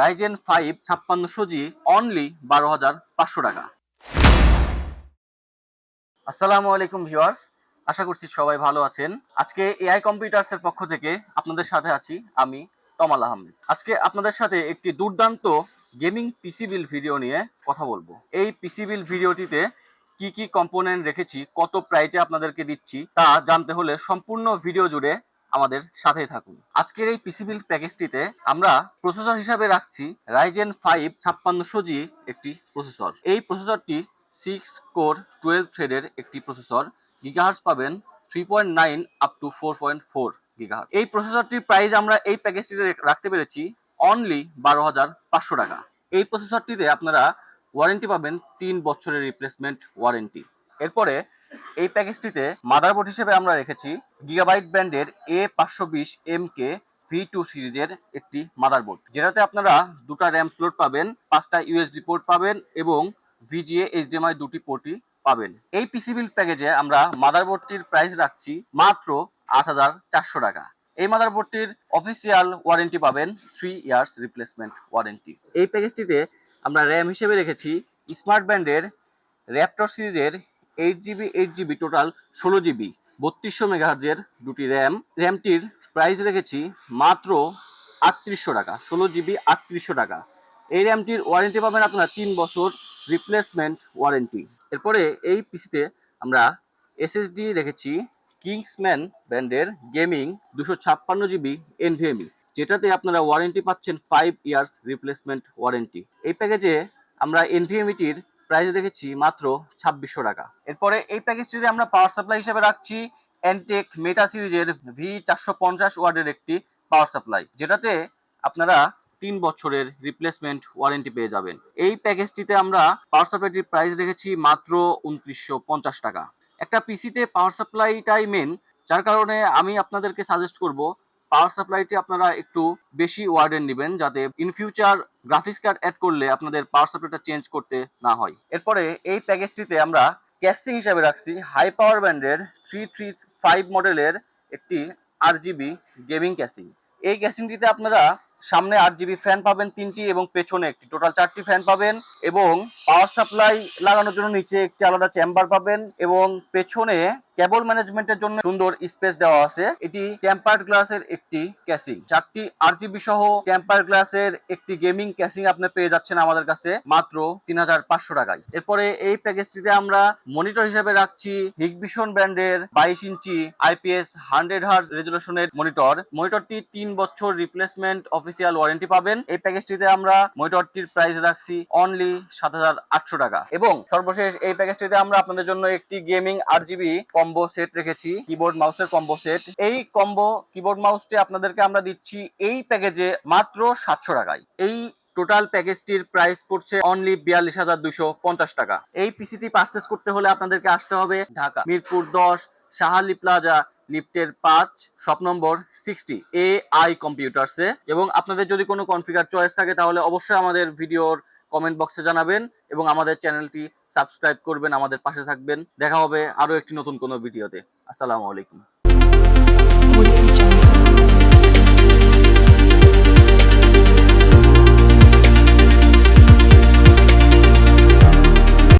Ryzen five ছাপ্পান্নশো G only বারো হাজার পাঁচশো টাকা। আসসালামু আলাইকুম ভিউয়ার্স, আশা করছি সবাই ভালো আছেন। আজকে এআই কম্পিউটার্স এর পক্ষ থেকে আপনাদের সাথে আছি আমি তমাল আহমেদ। আজকে আপনাদের সাথে একটি দুর্দান্ত গেমিং পিসি বিল ভিডিও নিয়ে কথা বলব। এই পিসি বিল ভিডিওটিতে কি কি কম্পোনেন্ট রেখেছি, কত প্রাইজে আপনাদেরকে দিচ্ছি, তা জানতে হলে সম্পূর্ণ ভিডিও জুড়ে আমাদের সাথেই থাকুন। আজকের এই পিসি বিল প্যাকেজটিতে আমরা প্রসেসর হিসাবে রাখছি রাইজেন ফাইভ ছাপ্পান্নশো জি একটি প্রসেসর এই প্রসেসরটি সিক্স কোর টুয়েলভ থ্রেডের একটি প্রসেসর গিগাহার্স পাবেন three point nine up to four point four gigahertz এই প্রসেসরটির প্রাইস আমরা এই প্যাকেজটিতে রাখতে পেরেছি অনলি বারো হাজার পাঁচশো টাকা। এই প্রসেসরটিতে আপনারা ওয়ারেন্টি পাবেন তিন বছরের রিপ্লেসমেন্ট ওয়ারেন্টি এরপরে এই প্যাকেজটিতে মাদারবোর্ড হিসেবে আমরা রেখেছি গিগাবাইট ব্র্যান্ডের এ পাঁচশো বিশ এম কে ভি টু সিরিজের একটি মাদারবোর্ড যেটাতে আপনারা দুটা র্যাম স্লট পাবেন, পাঁচটা ইউএসডি পোর্ট পাবেন এবং ভিজিএ এইচডিএমআই দুটি পোর্টই পাবেন। এই পিসিবিল প্যাকেজে আমরা মাদারবোর্ডটির প্রাইস রাখছি মাত্র আট হাজার চারশো টাকা। এই মাদারবোর্ডটির অফিসিয়াল ওয়ারেন্টি পাবেন থ্রি ইয়ার্স রিপ্লেসমেন্ট ওয়ারেন্টি এই প্যাকেজটিতে আমরা র্যাম হিসেবে রেখেছি স্মার্ট ব্যান্ডের র্যাপটর সিরিজের eight GB eight GB total ষোলো জিবি বত্রিশশো মেগাহার্জের দুটি র্যাম র্যামটির প্রাইস রেখেছি মাত্র আটত্রিশশো টাকা, ষোলো জিবি আটত্রিশশো টাকা। এই র্যামটির ওয়ারেন্টি পাবেন আপনারা তিন বছর রিপ্লেসমেন্ট ওয়ারেন্টি এরপরে এই পিসিতে আমরা এসএসডি রেখেছি কিংসম্যান ব্র্যান্ডের গেমিং দুশো ছাপ্পান্ন জিবি এনভিএমই যেটাতে আপনারা ওয়ারেন্টি পাচ্ছেন ফাইভ ইয়ার্স রিপ্লেসমেন্ট ওয়ারেন্টি এই প্যাকেজে আমরা এনভিএমিটির প্রাইস রেখেছি মাত্র ছাব্বিশশো টাকা। এরপরে এই প্যাকেজটিতে আমরা পাওয়ার সাপ্লাই হিসেবে রাখছি এনটেক মেটা সিরিজের ভি চারশো পঞ্চাশ ওয়ার্ডের একটি পাওয়ার সাপ্লাই যেটাতে আপনারা তিন বছরের রিপ্লেসমেন্ট ওয়ারেন্টি পেয়ে যাবেন। এই প্যাকেজটিতে আমরা পাওয়ার সাপ্লাইটির প্রাইস রেখেছি মাত্র উনত্রিশশো পঞ্চাশ টাকা। একটা পিসিতে পাওয়ার সাপ্লাইটাই মেন যার কারণে আমি আপনাদেরকে সাজেস্ট করব পাওয়ার সাপ্লাইটি আপনারা একটু বেশি ওয়ার্ডের নেবেন, যাতে in future graphics card add করলে আপনাদের পাওয়ার সাপ্লাইটা চেঞ্জ করতে না হয়। এরপরে এই প্যাকেজটিতে আমরা ক্যাসিং হিসাবে রাখছি হাই পাওয়ার ব্যান্ডের থ্রি থ্রি ফাইভ মডেলের একটি আর জিবি গেমিং ক্যাসিং এই ক্যাসিংটিতে আপনারা সামনে আট জিবি ফ্যান পাবেন তিনটি এবং পেছনে একটি। টোটাল চারটি ফ্যান পাবেন এবং পাওয়ার সাপ্লাই লাগানোর জন্য নিচে একটি আলাদা চেম্বার পাবেন এবং পেছনে কেবল ম্যানেজমেন্টের জন্য সুন্দর স্পেস দেওয়া আছে। এটি টেম্পার্ড গ্লাসের একটি ক্যাসিং। চারটি আর জিবি সহ টেম্পার গ্লাসের একটি গেমিং ক্যাসিং আপনি পেয়ে যাচ্ছেন আমাদের কাছে মাত্র তিন হাজার পাঁচশো টাকায়। এরপরে এই প্যাকেজটিতে আমরা মনিটর হিসেবে রাখছি হিগবিশন ব্র্যান্ডের বাইশ ইঞ্চি আইপিএস হান্ড্রেড হার্জ রেজুলেশনের মনিটর। মনিটরটি তিন বছর রিপ্লেসমেন্ট অফিসিয়াল ওয়ারেন্টি পাবেন। এই প্যাকেজটিতে আমরা মনিটরটির প্রাইস রাখছি অনলি সাত হাজার আটশো টাকা। এবং সর্বশেষ এই প্যাকেজটিতে আমরা আপনাদের জন্য একটি gaming R GB combo set রেখেছি কিবোর্ড মাউসের কম্বো সেট এই কম্বো কিবোর্ড মাউসটি আপনাদেরকে আমরা দিচ্ছি এই প্যাকেজে মাত্র সাতশো টাকায়। এই টোটাল প্যাকেজটির প্রাইস পড়ছে অনলি বিয়াল্লিশ হাজার দুশো পঞ্চাশ টাকা। এই পিসিটি পারচেস করতে হলে আপনাদেরকে আসতে হবে ঢাকা, মিরপুর দশ, শাহালি প্লাজা, লিফটের পাঁচ, shop number sixty A I কম্পিউটার্সে এবং আপনাদের যদি কোনো কনফিগার চয়েস থাকে তাহলে অবশ্যই আমাদের ভিডিওর কমেন্ট বক্সে জানাবেন এবং আমাদের চ্যানেলটি সাবস্ক্রাইব করবেন, আমাদের পাশে থাকবেন দেখা হবে আরও একটি নতুন কোনো ভিডিওতে আসসালামু আলাইকুম.